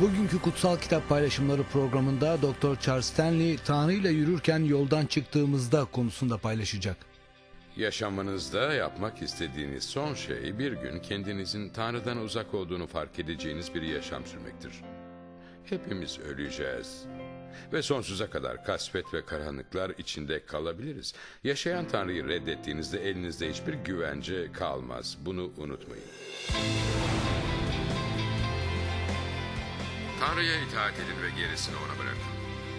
Bugünkü Kutsal Kitap Paylaşımları programında Dr. Charles Stanley Tanrı ile yürürken yoldan çıktığımızda konusunda paylaşacak. Yaşamınızda yapmak istediğiniz son şey bir gün kendinizin Tanrı'dan uzak olduğunu fark edeceğiniz bir yaşam sürmektir. Hepimiz öleceğiz. Ve sonsuza kadar kasvet ve karanlıklar içinde kalabiliriz. Yaşayan Tanrı'yı reddettiğinizde elinizde hiçbir güvence kalmaz. Bunu unutmayın. Tanrı'ya itaat edin ve gerisini ona bırakın.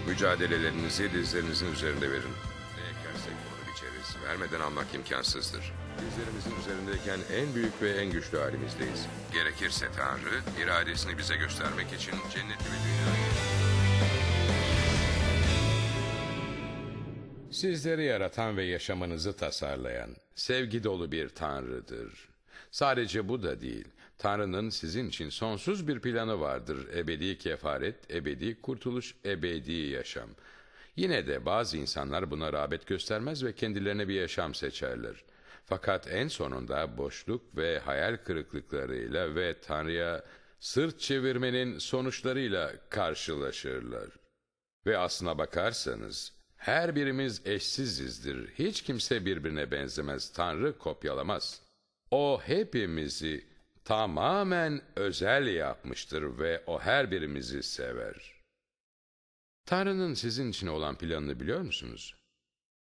Mücadelelerinizi dizlerinizin üzerinde verin. Ne ekersek onu biçeriz. Vermeden almak imkansızdır. Dizlerimizin üzerindeyken en büyük ve en güçlü halimizdeyiz. Gerekirse Tanrı, iradesini bize göstermek için cenneti ve dünyayı... Sizleri yaratan ve yaşamınızı tasarlayan, sevgi dolu bir Tanrı'dır. Sadece bu da değil, Tanrı'nın sizin için sonsuz bir planı vardır. Ebedi kefaret, ebedi kurtuluş, ebedi yaşam. Yine de bazı insanlar buna rağbet göstermez ve kendilerine bir yaşam seçerler. Fakat en sonunda boşluk ve hayal kırıklıklarıyla ve Tanrı'ya sırt çevirmenin sonuçlarıyla karşılaşırlar. Ve aslına bakarsanız her birimiz eşsizizdir. Hiç kimse birbirine benzemez. Tanrı kopyalamaz. O hepimizi tamamen özel yapmıştır ve o her birimizi sever. Tanrı'nın sizin için olan planını biliyor musunuz?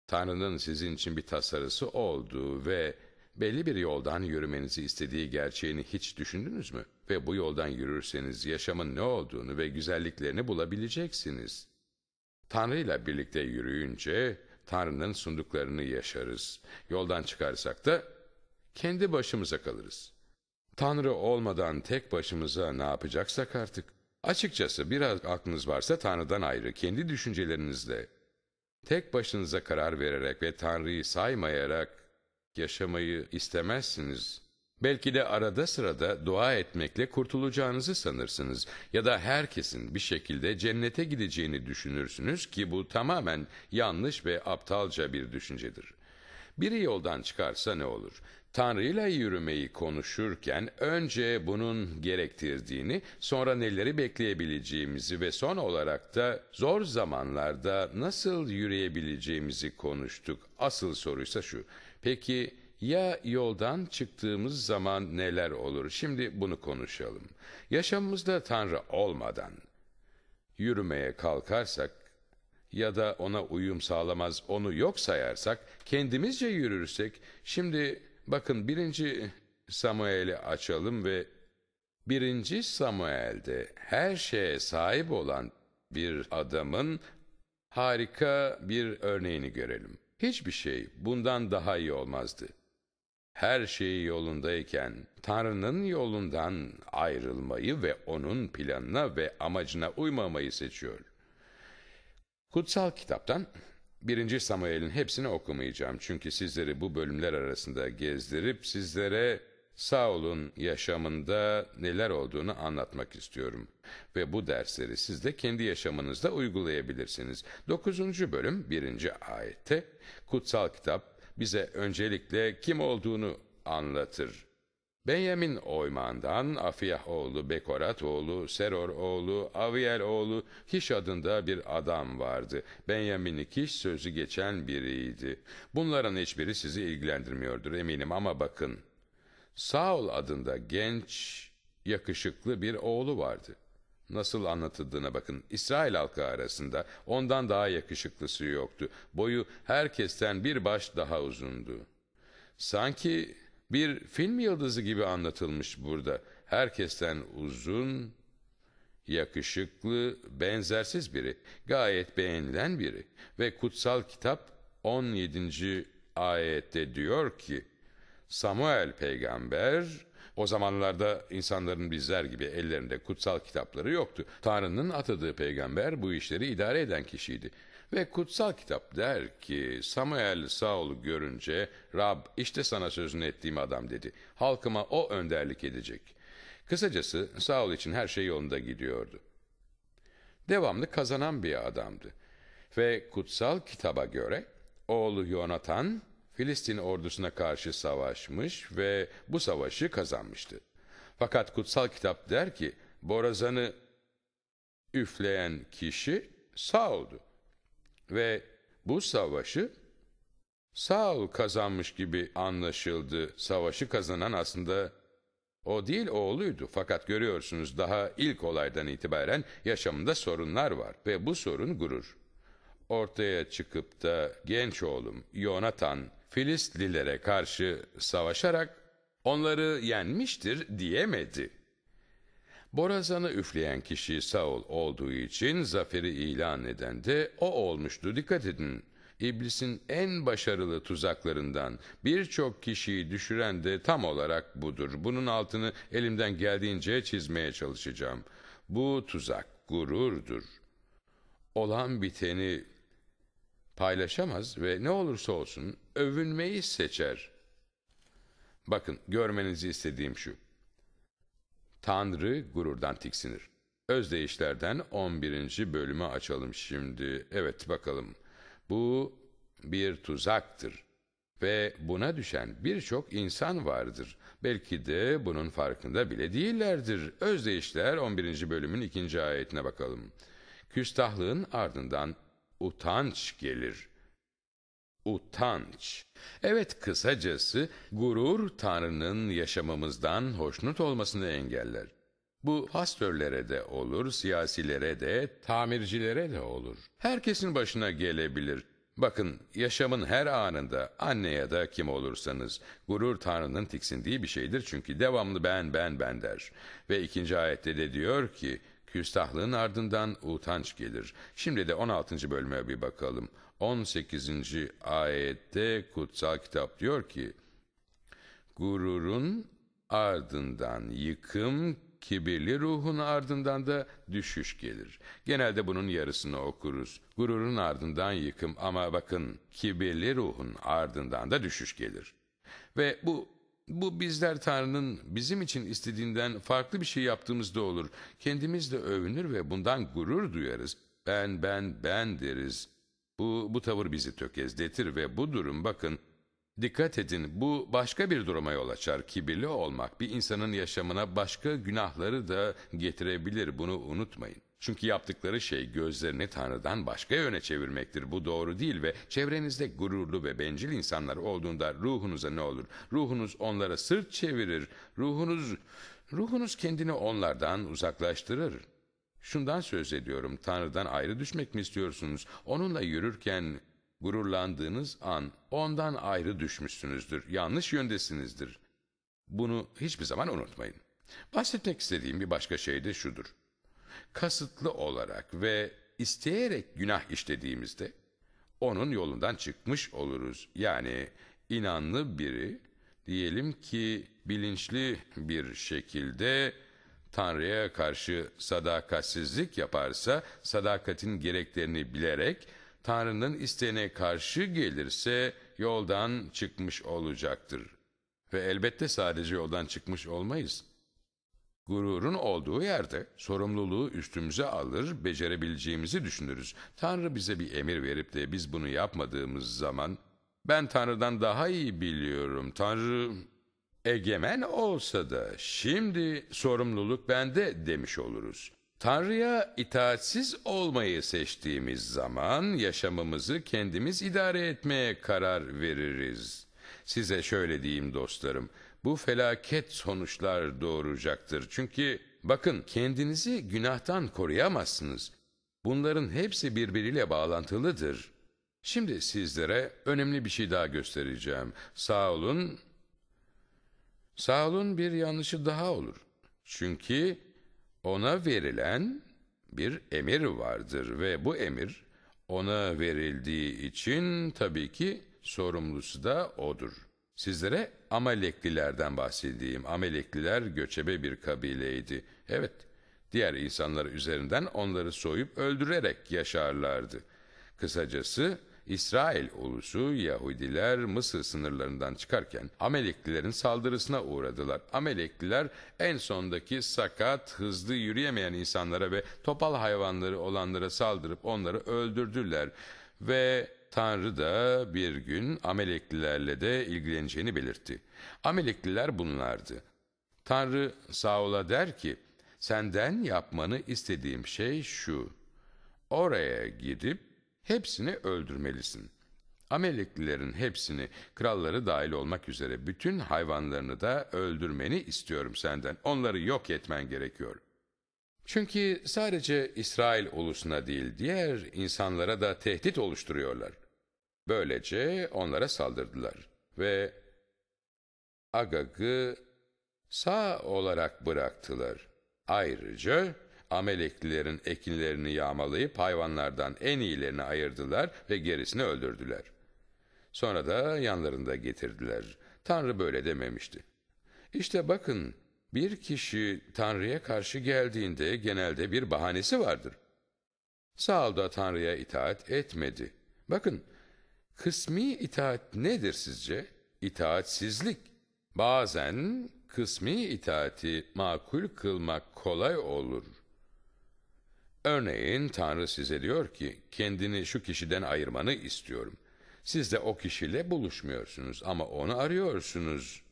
Tanrı'nın sizin için bir tasarısı olduğu ve belli bir yoldan yürümenizi istediği gerçeğini hiç düşündünüz mü? Ve bu yoldan yürürseniz yaşamın ne olduğunu ve güzelliklerini bulabileceksiniz. Tanrı ile birlikte yürüyünce Tanrı'nın sunduklarını yaşarız. Yoldan çıkarsak da kendi başımıza kalırız. Tanrı olmadan tek başımıza ne yapacaksak artık. Açıkçası biraz aklınız varsa Tanrı'dan ayrı, kendi düşüncelerinizle, tek başınıza karar vererek ve Tanrı'yı saymayarak yaşamayı istemezsiniz. Belki de arada sırada dua etmekle kurtulacağınızı sanırsınız ya da herkesin bir şekilde cennete gideceğini düşünürsünüz ki bu tamamen yanlış ve aptalca bir düşüncedir. Biri yoldan çıkarsa ne olur? Tanrı'yla yürümeyi konuşurken önce bunun gerektirdiğini, sonra neleri bekleyebileceğimizi ve son olarak da zor zamanlarda nasıl yürüyebileceğimizi konuştuk. Asıl soruysa şu. Peki ya yoldan çıktığımız zaman neler olur? Şimdi bunu konuşalım. Yaşamımızda Tanrı olmadan yürümeye kalkarsak ya da ona uyum sağlamaz onu yok sayarsak, kendimizce yürürsek, şimdi bakın birinci Samuel'i açalım ve birinci Samuel'de her şeye sahip olan bir adamın harika bir örneğini görelim. Hiçbir şey bundan daha iyi olmazdı. Her şeyi yolundayken Tanrı'nın yolundan ayrılmayı ve onun planına ve amacına uymamayı seçiyor. Kutsal kitaptan 1. Samuel'in hepsini okumayacağım çünkü sizleri bu bölümler arasında gezdirip sizlere Saul'un yaşamında neler olduğunu anlatmak istiyorum. Ve bu dersleri siz de kendi yaşamınızda uygulayabilirsiniz. 9. bölüm 1. ayette kutsal kitap bize öncelikle kim olduğunu anlatır. Benyamin oymağından Afiyah oğlu Bekorat oğlu Seror oğlu Aviel oğlu Kiş adında bir adam vardı. Benyamin'i Kiş sözü geçen biriydi. Bunların hiçbiri sizi ilgilendirmiyordur eminim ama bakın. Saul adında genç, yakışıklı bir oğlu vardı. Nasıl anlatıldığına bakın. İsrail halkı arasında ondan daha yakışıklısı yoktu. Boyu herkesten bir baş daha uzundu. Sanki bir film yıldızı gibi anlatılmış burada. Herkesten uzun, yakışıklı, benzersiz biri. Gayet beğenilen biri. Ve kutsal kitap 17. ayette diyor ki, Samuel peygamber o zamanlarda insanların bizler gibi ellerinde kutsal kitapları yoktu. Tanrı'nın atadığı peygamber bu işleri idare eden kişiydi. Ve kutsal kitap der ki Samuel Saul'u görünce Rab işte sana sözünü ettiğim adam dedi. Halkıma o önderlik edecek. Kısacası Saul için her şey yolunda gidiyordu. Devamlı kazanan bir adamdı. Ve kutsal kitaba göre oğlu Yonatan Filistin ordusuna karşı savaşmış ve bu savaşı kazanmıştı. Fakat kutsal kitap der ki Borazan'ı üfleyen kişi Saul'du. Ve bu savaşı Saul kazanmış gibi anlaşıldı. Savaşı kazanan aslında o değil oğluydu. Fakat görüyorsunuz daha ilk olaydan itibaren yaşamında sorunlar var. Ve bu sorun gurur. Ortaya çıkıp da genç oğlum Yonatan Filistlilere karşı savaşarak onları yenmiştir diyemedi. Borazanı üfleyen kişi Saul olduğu için zaferi ilan eden de o olmuştu. Dikkat edin. İblisin en başarılı tuzaklarından birçok kişiyi düşüren de tam olarak budur. Bunun altını elimden geldiğince çizmeye çalışacağım. Bu tuzak gururdur. Olan biteni paylaşamaz ve ne olursa olsun övünmeyi seçer. Bakın görmenizi istediğim şu. Tanrı gururdan tiksinir. Özdeyişlerden 11. bölümü açalım şimdi. Evet bakalım. Bu bir tuzaktır ve buna düşen birçok insan vardır. Belki de bunun farkında bile değillerdir. Özdeyişler 11. bölümün 2. ayetine bakalım. Küstahlığın ardından utanç gelir. Utanç. Evet kısacası gurur Tanrı'nın yaşamımızdan hoşnut olmasını engeller. Bu pastörlere de olur, siyasilere de, tamircilere de olur. Herkesin başına gelebilir. Bakın yaşamın her anında anne ya da kim olursanız gurur Tanrı'nın tiksindiği bir şeydir çünkü devamlı ben ben ben der. Ve ikinci ayette de diyor ki küstahlığın ardından utanç gelir. Şimdi de 16. bölüme bir bakalım. 18. ayette kutsal kitap diyor ki gururun ardından yıkım, kibirli ruhun ardından da düşüş gelir. Genelde bunun yarısını okuruz. Gururun ardından yıkım ama bakın kibirli ruhun ardından da düşüş gelir. Ve bu bu bizler Tanrı'nın bizim için istediğinden farklı bir şey yaptığımızda olur. Kendimizle övünür ve bundan gurur duyarız. Ben ben ben deriz. Bu, bu tavır bizi tökezletir ve bu durum bakın Dikkat edin bu başka bir duruma yol açar. Kibirli olmak bir insanın yaşamına başka günahları da getirebilir bunu unutmayın. Çünkü yaptıkları şey gözlerini Tanrı'dan başka yöne çevirmektir. Bu doğru değil ve çevrenizde gururlu ve bencil insanlar olduğunda ruhunuza ne olur? Ruhunuz onlara sırt çevirir. Ruhunuz ruhunuz kendini onlardan uzaklaştırır. Şundan söz ediyorum. Tanrı'dan ayrı düşmek mi istiyorsunuz? Onunla yürürken gururlandığınız an ondan ayrı düşmüşsünüzdür. Yanlış yöndesinizdir. Bunu hiçbir zaman unutmayın. Bahsetmek istediğim bir başka şey de şudur. Kasıtlı olarak ve isteyerek günah işlediğimizde onun yolundan çıkmış oluruz. Yani inanlı biri diyelim ki bilinçli bir şekilde Tanrı'ya karşı sadakatsizlik yaparsa sadakatin gereklerini bilerek Tanrı'nın isteğine karşı gelirse yoldan çıkmış olacaktır. Ve elbette sadece yoldan çıkmış olmayız. Gururun olduğu yerde sorumluluğu üstümüze alır, becerebileceğimizi düşünürüz. Tanrı bize bir emir verip de biz bunu yapmadığımız zaman ben Tanrı'dan daha iyi biliyorum. Tanrı egemen olsa da şimdi sorumluluk bende demiş oluruz. Tanrı'ya itaatsiz olmayı seçtiğimiz zaman yaşamımızı kendimiz idare etmeye karar veririz. Size şöyle diyeyim dostlarım, bu felaket sonuçlar doğuracaktır. Çünkü bakın kendinizi günahtan koruyamazsınız. Bunların hepsi birbiriyle bağlantılıdır. Şimdi sizlere önemli bir şey daha göstereceğim. Saul'un Saul'un bir yanlışı daha olur. Çünkü ona verilen bir emir vardır ve bu emir ona verildiği için tabii ki sorumlusu da odur. Sizlere Amaleklilerden bahsedeyim. Amalekliler göçebe bir kabileydi. Evet, diğer insanlar üzerinden onları soyup öldürerek yaşarlardı. Kısacası İsrail ulusu Yahudiler Mısır sınırlarından çıkarken Ameleklilerin saldırısına uğradılar. Amelekliler en sondaki sakat, hızlı yürüyemeyen insanlara ve topal hayvanları olanlara saldırıp onları öldürdüler. Ve Tanrı da bir gün Ameleklilerle de ilgileneceğini belirtti. Amelekliler bunlardı. Tanrı Saul'a der ki, Senden yapmanı istediğim şey şu. Oraya gidip hepsini öldürmelisin. Ameleklilerin hepsini, kralları dahil olmak üzere bütün hayvanlarını da öldürmeni istiyorum senden. Onları yok etmen gerekiyor. Çünkü sadece İsrail ulusuna değil, diğer insanlara da tehdit oluşturuyorlar. Böylece onlara saldırdılar ve Agag'ı sağ olarak bıraktılar. Ayrıca Ameleklilerin ekinlerini yağmalayıp hayvanlardan en iyilerini ayırdılar ve gerisini öldürdüler. Sonra da yanlarında getirdiler. Tanrı böyle dememişti. İşte bakın bir kişi Tanrı'ya karşı geldiğinde genelde bir bahanesi vardır. Saul da Tanrı'ya itaat etmedi. Bakın kısmi itaat nedir sizce? İtaatsizlik. Bazen kısmi itaati makul kılmak kolay olur. Örneğin Tanrı size diyor ki kendini şu kişiden ayırmanı istiyorum. Siz de o kişiyle buluşmuyorsunuz ama onu arıyorsunuz.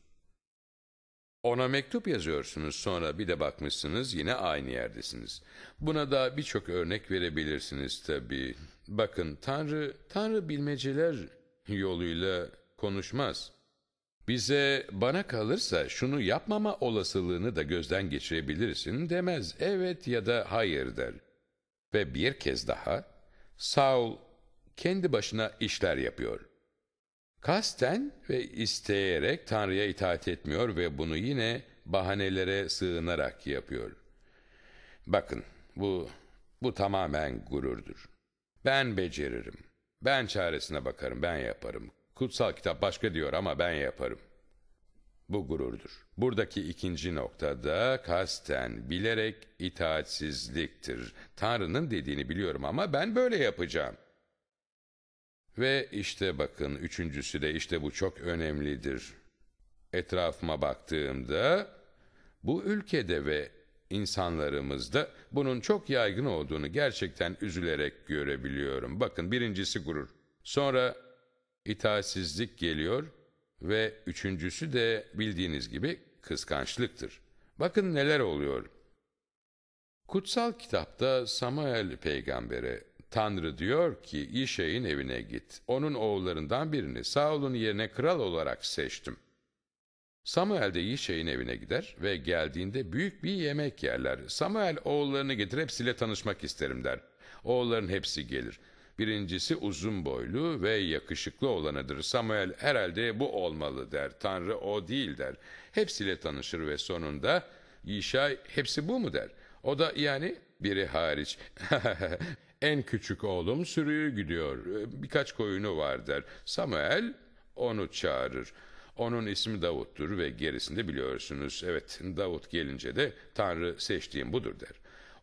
Ona mektup yazıyorsunuz sonra bir de bakmışsınız yine aynı yerdesiniz. Buna da birçok örnek verebilirsiniz tabii. Bakın Tanrı, Tanrı bilmeceler yoluyla konuşmaz. Bize bana kalırsa şunu yapmama olasılığını da gözden geçirebilirsin demez. Evet ya da hayır der. Ve bir kez daha Saul kendi başına işler yapıyor. Kasten ve isteyerek Tanrı'ya itaat etmiyor ve bunu yine bahanelere sığınarak yapıyor. Bakın bu bu tamamen gururdur. Ben beceririm. Ben çaresine bakarım, ben yaparım. Kutsal kitap başka diyor ama ben yaparım. Bu gururdur. Buradaki ikinci noktada kasten, bilerek itaatsizliktir. Tanrı'nın dediğini biliyorum ama ben böyle yapacağım. Ve işte bakın üçüncüsü de işte bu çok önemlidir. Etrafıma baktığımda bu ülkede ve insanlarımızda bunun çok yaygın olduğunu gerçekten üzülerek görebiliyorum. Bakın birincisi gurur. Sonra itaatsizlik geliyor ve üçüncüsü de bildiğiniz gibi kıskançlıktır. Bakın neler oluyor. Kutsal kitapta Samuel peygambere Tanrı diyor ki İşey'in evine git. Onun oğullarından birini Saul'un yerine kral olarak seçtim. Samuel de İşey'in evine gider ve geldiğinde büyük bir yemek yerler. Samuel oğullarını getir hepsiyle tanışmak isterim der. Oğulların hepsi gelir. Birincisi uzun boylu ve yakışıklı olanıdır. Samuel herhalde bu olmalı der. Tanrı o değil der. Hepsiyle tanışır ve sonunda İşay hepsi bu mu der. O da yani biri hariç. en küçük oğlum sürüyü gidiyor. Birkaç koyunu var der. Samuel onu çağırır. Onun ismi Davut'tur ve gerisinde biliyorsunuz. Evet Davut gelince de Tanrı seçtiğim budur der.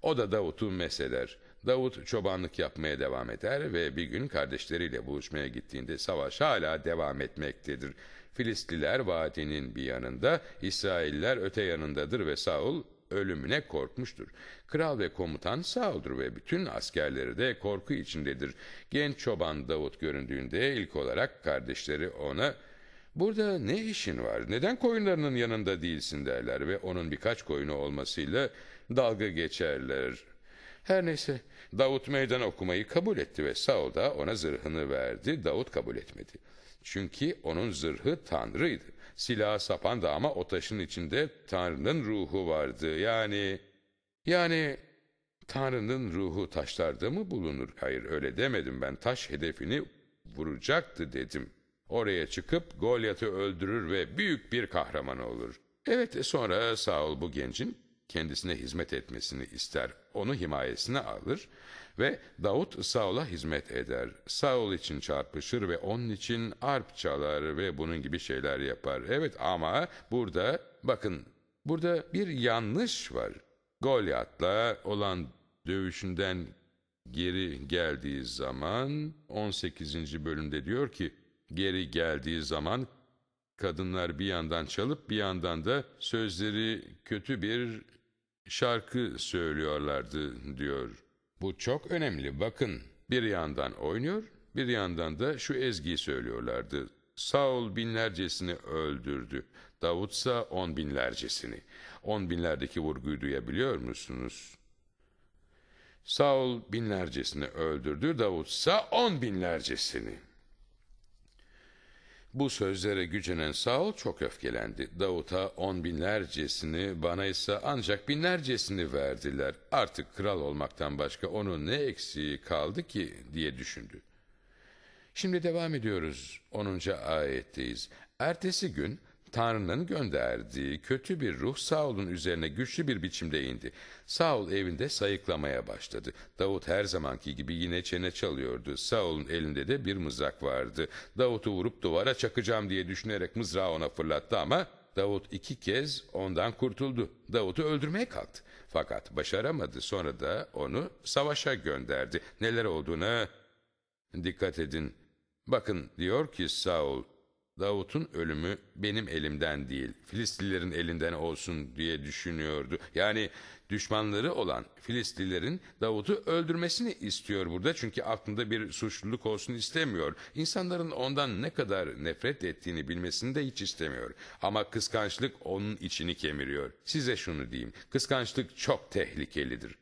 O da Davut'u mesheder. Davut çobanlık yapmaya devam eder ve bir gün kardeşleriyle buluşmaya gittiğinde savaş hala devam etmektedir. Filistliler vadinin bir yanında, İsrailler öte yanındadır ve Saul ölümüne korkmuştur. Kral ve komutan Saul'dur ve bütün askerleri de korku içindedir. Genç çoban Davut göründüğünde ilk olarak kardeşleri ona ''Burada ne işin var, neden koyunlarının yanında değilsin?'' derler ve onun birkaç koyunu olmasıyla dalga geçerler. Her neyse Davut meydan okumayı kabul etti ve Saul da ona zırhını verdi. Davut kabul etmedi. Çünkü onun zırhı Tanrı'ydı. Silahı sapan da ama o taşın içinde Tanrı'nın ruhu vardı. Yani yani Tanrı'nın ruhu taşlarda mı bulunur? Hayır öyle demedim ben. Taş hedefini vuracaktı dedim. Oraya çıkıp Golyat'ı öldürür ve büyük bir kahraman olur. Evet sonra Saul bu gencin kendisine hizmet etmesini ister. Onu himayesine alır ve Davut Saul'a hizmet eder. Saul için çarpışır ve onun için arp çalar ve bunun gibi şeyler yapar. Evet ama burada bakın burada bir yanlış var. Golyat'la olan dövüşünden geri geldiği zaman 18. bölümde diyor ki geri geldiği zaman kadınlar bir yandan çalıp bir yandan da sözleri kötü bir şarkı söylüyorlardı diyor. Bu çok önemli bakın. Bir yandan oynuyor, bir yandan da şu ezgiyi söylüyorlardı. Saul binlercesini öldürdü. Davutsa on binlercesini. On binlerdeki vurguyu duyabiliyor musunuz? Saul binlercesini öldürdü, Davutsa on binlercesini. Bu sözlere gücenen Saul çok öfkelendi. Davut'a on binlercesini, bana ise ancak binlercesini verdiler. Artık kral olmaktan başka onun ne eksiği kaldı ki diye düşündü. Şimdi devam ediyoruz. 10. ayetteyiz. Ertesi gün Tanrı'nın gönderdiği kötü bir ruh Saul'un üzerine güçlü bir biçimde indi. Saul evinde sayıklamaya başladı. Davut her zamanki gibi yine çene çalıyordu. Saul'un elinde de bir mızrak vardı. Davut'u vurup duvara çakacağım diye düşünerek mızrağı ona fırlattı ama Davut iki kez ondan kurtuldu. Davut'u öldürmeye kalktı. Fakat başaramadı. Sonra da onu savaşa gönderdi. Neler olduğuna dikkat edin. Bakın diyor ki Saul, Davut'un ölümü benim elimden değil, Filistlilerin elinden olsun diye düşünüyordu. Yani düşmanları olan Filistlilerin Davut'u öldürmesini istiyor burada. Çünkü aklında bir suçluluk olsun istemiyor. İnsanların ondan ne kadar nefret ettiğini bilmesini de hiç istemiyor. Ama kıskançlık onun içini kemiriyor. Size şunu diyeyim, kıskançlık çok tehlikelidir.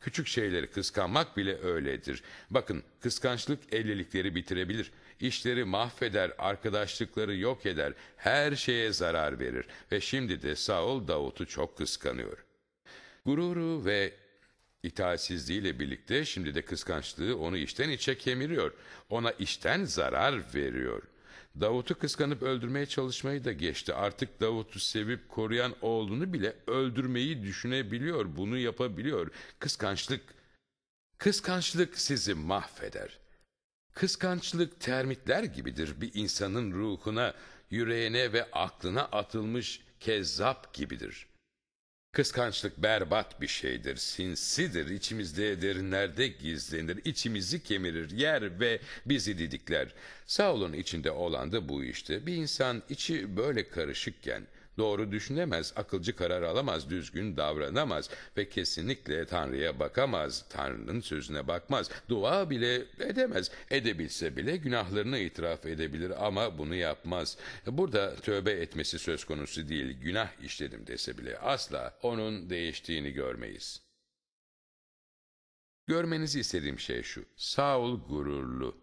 Küçük şeyleri kıskanmak bile öyledir. Bakın kıskançlık evlilikleri bitirebilir. İşleri mahveder, arkadaşlıkları yok eder, her şeye zarar verir. Ve şimdi de Saul Davut'u çok kıskanıyor. Gururu ve itaatsizliğiyle birlikte şimdi de kıskançlığı onu içten içe kemiriyor. Ona içten zarar veriyor. Davut'u kıskanıp öldürmeye çalışmayı da geçti. Artık Davut'u sevip koruyan oğlunu bile öldürmeyi düşünebiliyor, bunu yapabiliyor. Kıskançlık, kıskançlık sizi mahveder. Kıskançlık termitler gibidir bir insanın ruhuna, yüreğine ve aklına atılmış kezzap gibidir. Kıskançlık berbat bir şeydir, sinsidir, içimizde derinlerde gizlenir, içimizi kemirir, yer ve bizi didikler. Saul'un içinde olan da bu işte. Bir insan içi böyle karışıkken, doğru düşünemez, akılcı karar alamaz, düzgün davranamaz ve kesinlikle Tanrı'ya bakamaz, Tanrı'nın sözüne bakmaz, dua bile edemez. Edebilse bile günahlarını itiraf edebilir ama bunu yapmaz. Burada tövbe etmesi söz konusu değil, günah işledim dese bile asla onun değiştiğini görmeyiz. Görmenizi istediğim şey şu, Saul gururlu,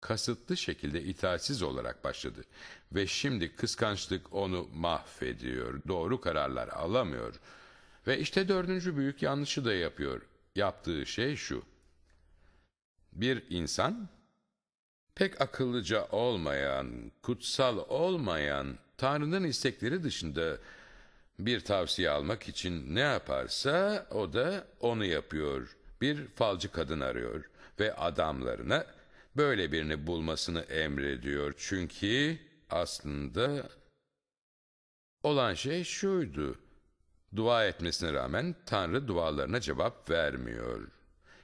kasıtlı şekilde itaatsiz olarak başladı ve şimdi kıskançlık onu mahvediyor, doğru kararlar alamıyor ve işte dördüncü büyük yanlışı da yapıyor. Yaptığı şey şu, bir insan pek akıllıca olmayan, kutsal olmayan, Tanrı'nın istekleri dışında bir tavsiye almak için ne yaparsa o da onu yapıyor. Bir falcı kadın arıyor ve adamlarına böyle birini bulmasını emrediyor. Çünkü aslında olan şey şuydu. Dua etmesine rağmen Tanrı dualarına cevap vermiyor.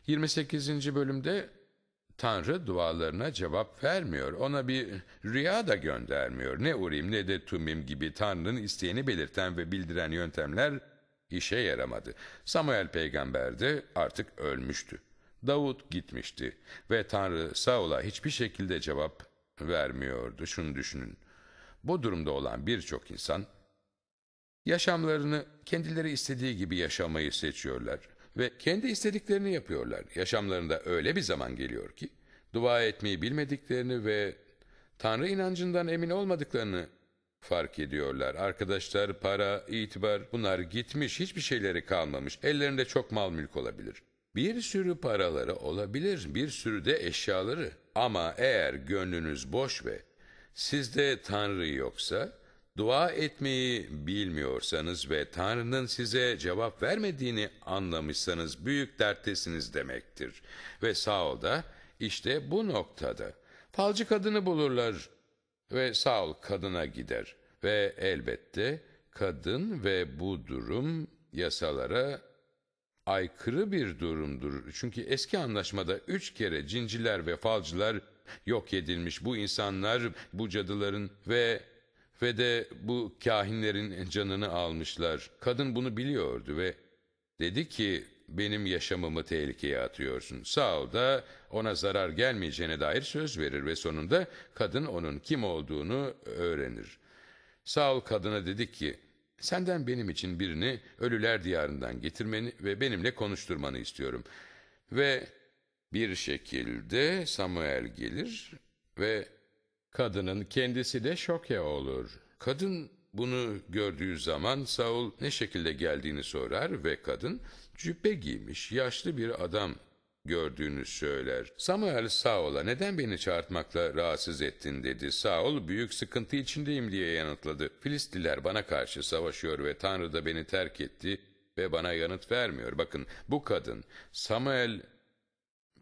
28. bölümde Tanrı dualarına cevap vermiyor. Ona bir rüya da göndermiyor. Ne Urim ne de Tumim gibi Tanrı'nın isteğini belirten ve bildiren yöntemler işe yaramadı. Samuel peygamber de artık ölmüştü. Davut gitmişti ve Tanrı Saul'a hiçbir şekilde cevap vermiyordu. Şunu düşünün. Bu durumda olan birçok insan yaşamlarını kendileri istediği gibi yaşamayı seçiyorlar ve kendi istediklerini yapıyorlar. Yaşamlarında öyle bir zaman geliyor ki dua etmeyi bilmediklerini ve Tanrı inancından emin olmadıklarını fark ediyorlar. Arkadaşlar, para, itibar bunlar gitmiş, hiçbir şeyleri kalmamış. Ellerinde çok mal mülk olabilir. Bir sürü paraları olabilir, bir sürü de eşyaları. Ama eğer gönlünüz boş ve sizde Tanrı yoksa, dua etmeyi bilmiyorsanız ve Tanrı'nın size cevap vermediğini anlamışsanız büyük derttesiniz demektir. Ve Saul da işte bu noktada falcı kadını bulurlar ve Saul kadına gider ve elbette kadın ve bu durum yasalara aykırı bir durumdur. Çünkü eski anlaşmada üç kere cinciler ve falcılar yok edilmiş. Bu insanlar, bu cadıların ve ve de bu kahinlerin canını almışlar. Kadın bunu biliyordu ve dedi ki benim yaşamımı tehlikeye atıyorsun. Saul da ona zarar gelmeyeceğine dair söz verir ve sonunda kadın onun kim olduğunu öğrenir. Saul kadına dedi ki, senden benim için birini ölüler diyarından getirmeni ve benimle konuşturmanı istiyorum. Ve bir şekilde Samuel gelir ve kadının kendisi de şoke olur. Kadın bunu gördüğü zaman Saul ne şekilde geldiğini sorar ve kadın cübbe giymiş yaşlı bir adam gördüğünü söyler. Samuel Saul'a neden beni çağırtmakla rahatsız ettin dedi. Saul büyük sıkıntı içindeyim diye yanıtladı. Filistiler bana karşı savaşıyor ve Tanrı da beni terk etti ve bana yanıt vermiyor. Bakın bu kadın Samuel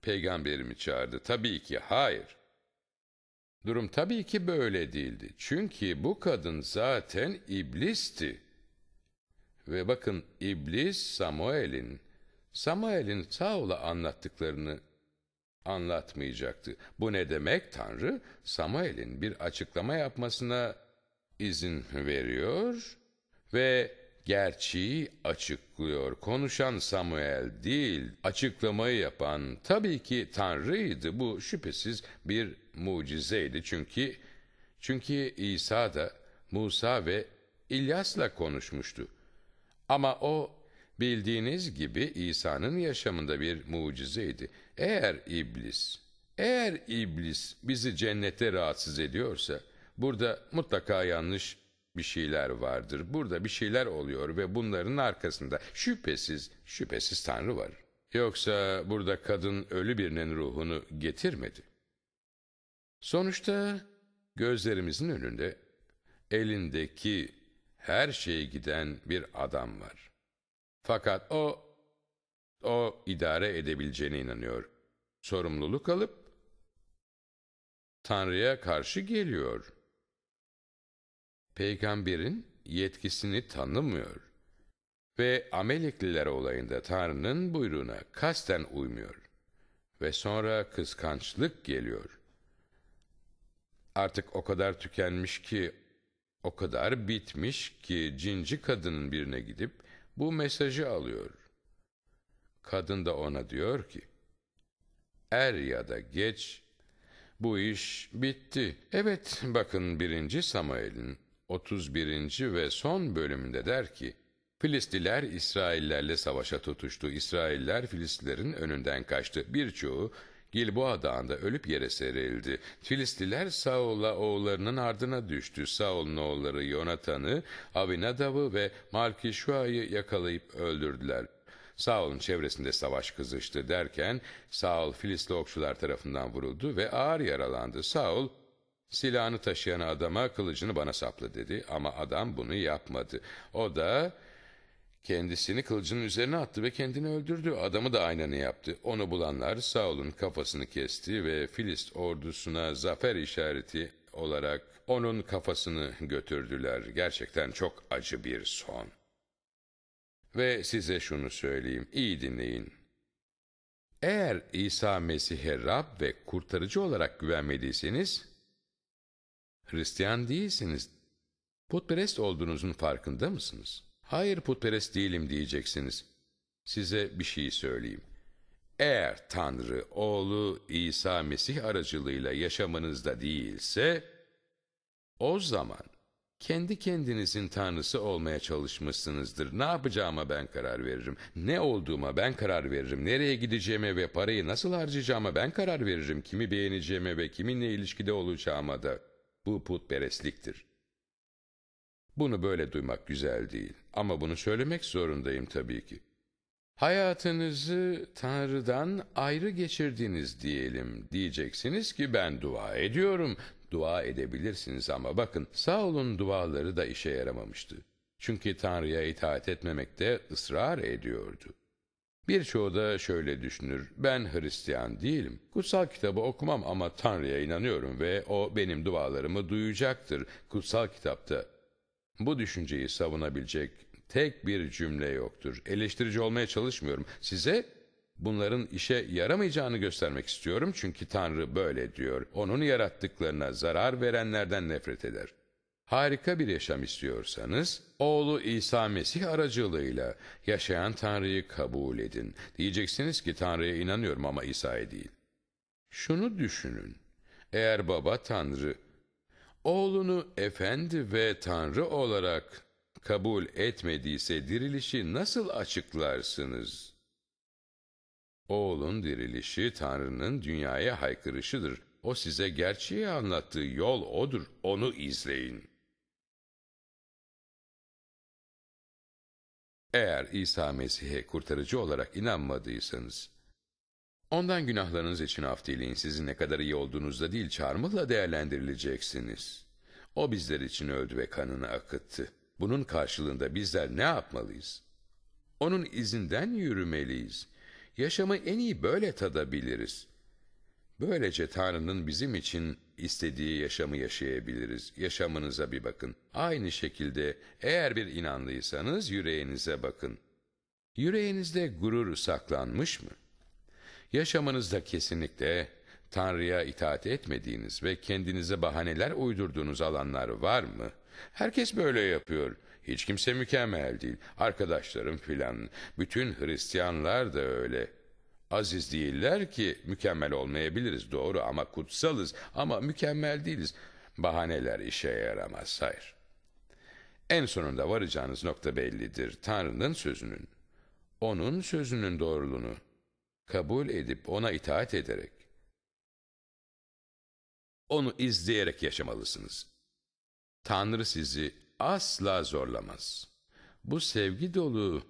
peygamberimi çağırdı. Tabii ki hayır. Durum tabii ki böyle değildi. Çünkü bu kadın zaten iblisti. Ve bakın iblis Samuel'in Samuel'in Saul'a anlattıklarını anlatmayacaktı. Bu ne demek? Tanrı Samuel'in bir açıklama yapmasına izin veriyor ve gerçeği açıklıyor. Konuşan Samuel değil, açıklamayı yapan tabii ki Tanrı'ydı. Bu şüphesiz bir mucizeydi çünkü çünkü İsa da Musa ve İlyas'la konuşmuştu. Ama o bildiğiniz gibi İsa'nın yaşamında bir mucizeydi. Eğer iblis, eğer iblis bizi cennete rahatsız ediyorsa burada mutlaka yanlış bir şeyler vardır. Burada bir şeyler oluyor ve bunların arkasında şüphesiz, şüphesiz Tanrı var. Yoksa burada kadın ölü birinin ruhunu getirmedi. Sonuçta gözlerimizin önünde elindeki her şeye giden bir adam var. Fakat o, o idare edebileceğine inanıyor. Sorumluluk alıp Tanrı'ya karşı geliyor. Peygamberin yetkisini tanımıyor ve Amelikliler olayında Tanrı'nın buyruğuna kasten uymuyor. Ve sonra kıskançlık geliyor. Artık o kadar tükenmiş ki, o kadar bitmiş ki cinci kadının birine gidip bu mesajı alıyor. Kadın da ona diyor ki, er ya da geç bu iş bitti. Evet bakın birinci Samuel'in 31. ve son bölümünde der ki, Filistiler İsraillerle savaşa tutuştu. İsrailler Filistlerin önünden kaçtı. Birçoğu Gilboa Dağı'nda ölüp yere serildi. Filistiler Saul'la oğullarının ardına düştü. Saul'un oğulları Yonatan'ı, Avinadav'ı ve Malkişua'yı yakalayıp öldürdüler. Saul'un çevresinde savaş kızıştı derken Saul Filistli okçular tarafından vuruldu ve ağır yaralandı. Saul silahını taşıyan adama kılıcını bana sapla dedi ama adam bunu yapmadı. O da kendisini kılıcının üzerine attı ve kendini öldürdü. Adamı da aynını yaptı. Onu bulanlar Saul'un kafasını kesti ve Filist ordusuna zafer işareti olarak onun kafasını götürdüler. Gerçekten çok acı bir son. Ve size şunu söyleyeyim, iyi dinleyin. Eğer İsa Mesih'e Rab ve kurtarıcı olarak güvenmediyseniz, Hristiyan değilsiniz. Putperest olduğunuzun farkında mısınız? Hayır putperest değilim diyeceksiniz. Size bir şey söyleyeyim. Eğer Tanrı oğlu İsa Mesih aracılığıyla yaşamınızda değilse, o zaman kendi kendinizin tanrısı olmaya çalışmışsınızdır. Ne yapacağıma ben karar veririm. Ne olduğuma ben karar veririm. Nereye gideceğime ve parayı nasıl harcayacağıma ben karar veririm. Kimi beğeneceğime ve kiminle ilişkide olacağıma da. Bu putperestliktir. Bunu böyle duymak güzel değil ama bunu söylemek zorundayım tabii ki. Hayatınızı Tanrı'dan ayrı geçirdiniz diyelim. Diyeceksiniz ki ben dua ediyorum. Dua edebilirsiniz ama bakın Saul'un duaları da işe yaramamıştı. Çünkü Tanrı'ya itaat etmemekte ısrar ediyordu. Birçoğu da şöyle düşünür. Ben Hristiyan değilim. Kutsal kitabı okumam ama Tanrı'ya inanıyorum ve o benim dualarımı duyacaktır. Kutsal kitapta bu düşünceyi savunabilecek tek bir cümle yoktur. Eleştirici olmaya çalışmıyorum. Size bunların işe yaramayacağını göstermek istiyorum çünkü Tanrı böyle diyor. Onun yarattıklarına zarar verenlerden nefret eder. Harika bir yaşam istiyorsanız, oğlu İsa Mesih aracılığıyla yaşayan Tanrı'yı kabul edin. Diyeceksiniz ki Tanrı'ya inanıyorum ama İsa'ya değil. Şunu düşünün. Eğer baba Tanrı, oğlunu efendi ve Tanrı olarak kabul etmediyse dirilişi nasıl açıklarsınız? Oğlun dirilişi Tanrı'nın dünyaya haykırışıdır. O size gerçeği anlattığı yol odur. Onu izleyin. Eğer İsa Mesih'e kurtarıcı olarak inanmadıysanız, ondan günahlarınız için af dileyin. Sizin ne kadar iyi olduğunuzda değil, çarmıhla değerlendirileceksiniz. O bizler için öldü ve kanını akıttı. Bunun karşılığında bizler ne yapmalıyız? Onun izinden yürümeliyiz. Yaşamı en iyi böyle tadabiliriz. Böylece Tanrı'nın bizim için istediği yaşamı yaşayabiliriz. Yaşamınıza bir bakın. Aynı şekilde eğer bir inanlıysanız yüreğinize bakın. Yüreğinizde gurur saklanmış mı? Yaşamınızda kesinlikle Tanrı'ya itaat etmediğiniz ve kendinize bahaneler uydurduğunuz alanlar var mı? Herkes böyle yapıyor. Hiç kimse mükemmel değil. Arkadaşlarım filan. Bütün Hristiyanlar da öyle. Aziz değiller ki mükemmel olmayabiliriz doğru ama kutsalız ama mükemmel değiliz. Bahaneler işe yaramaz hayır. En sonunda varacağınız nokta bellidir. Tanrı'nın sözünün, onun sözünün doğruluğunu kabul edip ona itaat ederek, onu izleyerek yaşamalısınız. Tanrı sizi asla zorlamaz. Bu sevgi dolu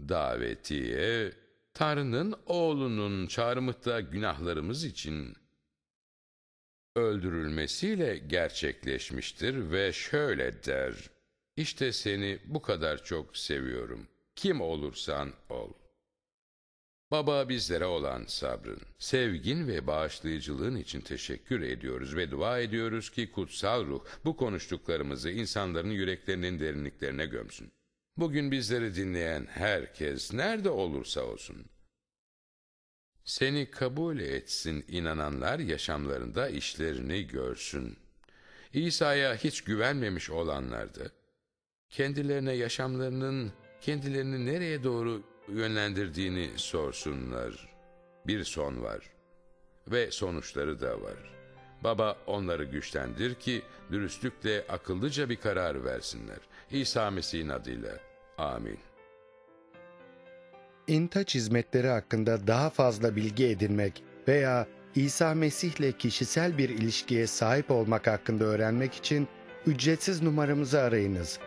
davetiye Tanrı'nın oğlunun çarmıhta günahlarımız için öldürülmesiyle gerçekleşmiştir ve şöyle der. İşte seni bu kadar çok seviyorum. Kim olursan ol. Baba bizlere olan sabrın, sevgin ve bağışlayıcılığın için teşekkür ediyoruz ve dua ediyoruz ki kutsal ruh bu konuştuklarımızı insanların yüreklerinin derinliklerine gömsün. Bugün bizleri dinleyen herkes nerede olursa olsun, seni kabul etsin inananlar yaşamlarında işlerini görsün. İsa'ya hiç güvenmemiş olanlar da, kendilerine yaşamlarının kendilerini nereye doğru yönlendirdiğini sorsunlar. Bir son var ve sonuçları da var. Baba onları güçlendir ki dürüstlükle akıllıca bir karar versinler. İsa Mesih'in adıyla. Amin. İntaç hizmetleri hakkında daha fazla bilgi edinmek veya İsa Mesih'le kişisel bir ilişkiye sahip olmak hakkında öğrenmek için ücretsiz numaramızı arayınız.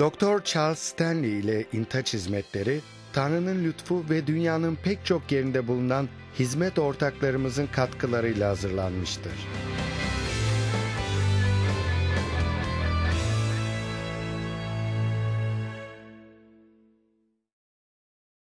Dr. Charles Stanley ile İntaç Hizmetleri, Tanrı'nın lütfu ve dünyanın pek çok yerinde bulunan hizmet ortaklarımızın katkılarıyla hazırlanmıştır.